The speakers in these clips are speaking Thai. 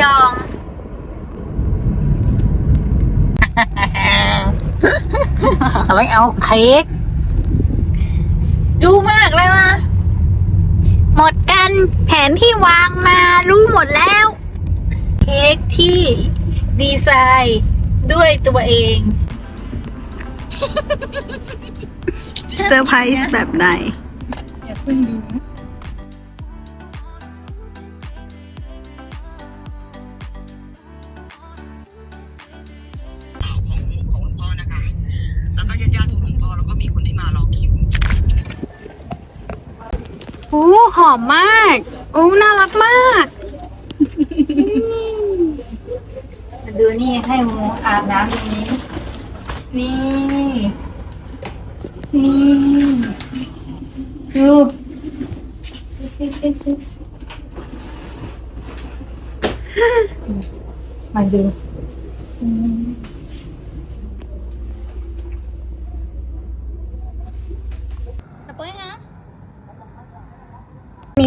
ระยองไม่เอาเค้กรู้มากเลยว่ะหมดกันแผนที่วางมารู้หมดแล้ว เค้กที่ดีไซน์ด้วยตัวเองเซอร์ไพรส์แบบไหนอย่าเพิ่งดูนะ โอ้หอมมากโอ้น่ารักมากมาดูนี่ให้หมูอาบน้ำตรงนี้ นี่ นี่ดูมาดู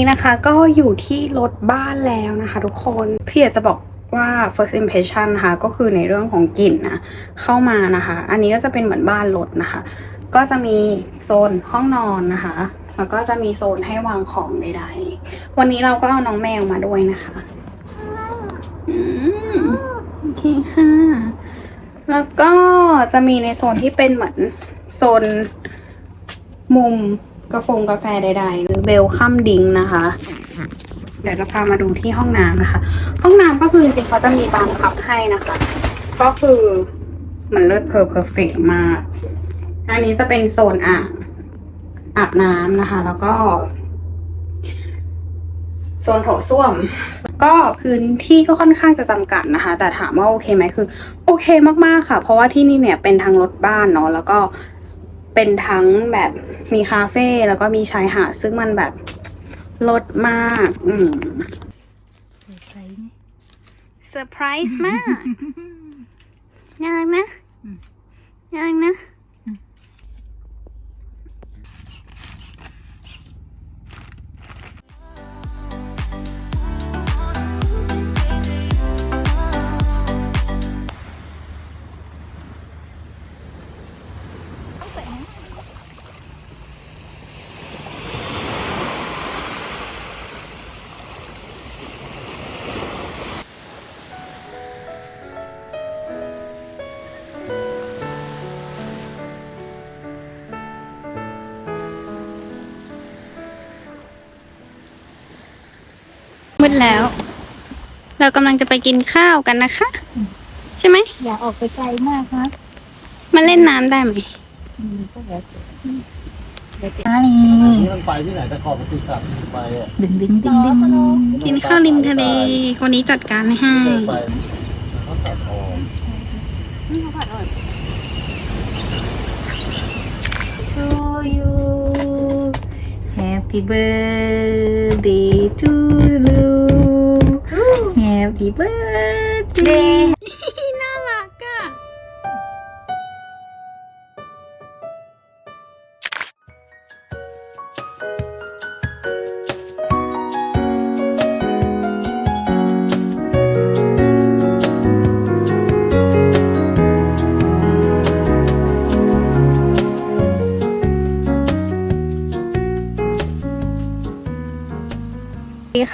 นี้นะคะก็อยู่ที่รถบ้านแล้วนะคะ ทุกคนพี่อยากจะบอกว่า first impression นะคะก็คือในเรื่องของกลิ่นนะเข้ามานะคะ อันนี้ก็จะเป็นเหมือนบ้านรถนะคะ ก็จะมีโซนห้องนอนนะคะแล้วก็จะมีโซนให้วางของใดๆ วันนี้เราก็เอาน้องแมวมาด้วยนะคะอืมโอเคค่ะ แล้วก็จะมีในโซนที่เป็นเหมือนโซนมุม กาแฟกาแฟใดๆเบลคัมดิงนะคะ เดี๋ยวจะพามาดูที่ห้องน้ำนะคะ ห้องน้ำก็คือจริงๆเขาจะมีบานพับให้นะคะ ก็คือมันเลิศเพอร์เพอร์เฟกมาก อันนี้จะเป็นโซนอ่างอาบน้ำนะคะ แล้วก็ โซนโถส้วม ก็พื้นที่ก็ค่อนข้างจะจำกัดนะคะ แต่ถามว่าโอเคไหมคือ โอเคมากๆค่ะ เพราะว่าที่นี่เนี่ยเป็นทางรถบ้านเนาะแล้วก็ เป็นทั้งแบบมีคาเฟ่แล้วก็มีชายหาดซึ่งมันแบบลดมาก อืมเซอร์ไพรส์มากน่ารักนะน่ารักนะ มืดแล้ว เรากำลังจะไปกินข้าวกันนะคะ ใช่ไหม อย่าออกไปไกลมากครับมาเล่นน้ำได้ไหมก็เดี๋ยวอันนี้นี่มันไปที่ไหนแต่ขอบปฏิสัตว์ไปอะดึงดึงดึงดึงกินข้าวริมทะเลคนนี้จัดการให้ ไปเขาตัดออก to you Happy birthday to you Happy birthday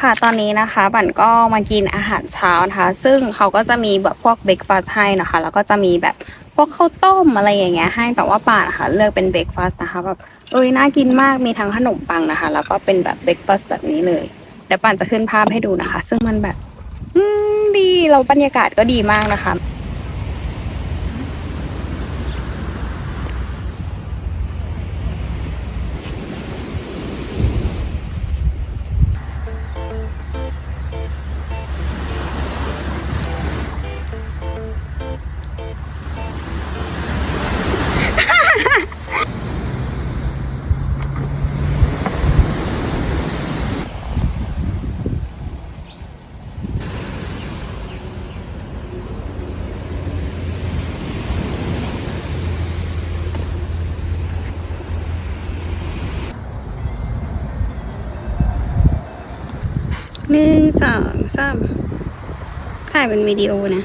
ค่ะตอนนี้นะคะบั่นก็มากินอาหารเช้านะคะ ซึ่งเขาก็จะมีแบบพวกเบรกฟาสต์ให้นะคะ แล้วก็จะมีแบบพวกข้าวต้มอะไรอย่างเงี้ยให้แต่ว่าป่านะคะเลือกเป็นเบรกฟาสต์นะคะแบบเอ้ยน่ากินมากมีทั้งขนมปังนะคะ แล้วก็เป็นแบบเบรกฟาสต์แบบนี้เลยเดี๋ยวป่านจะขึ้นภาพให้ดูนะคะ ซึ่งมันแบบ อืมดีเราบรรยากาศก็ดีมากนะคะ หนึ่งสองสามถ่ายเป็นวิดีโอนะ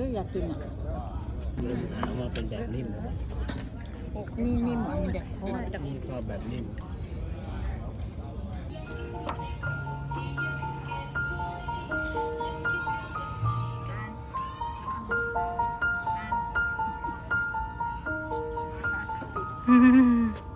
สั่งมาแล้วอยากกินอะถามว่าเป็นแบบนิ่มนะนี่นิ่มอันนี้เด็กทอดนี่ชอบแบบนิ่มอืม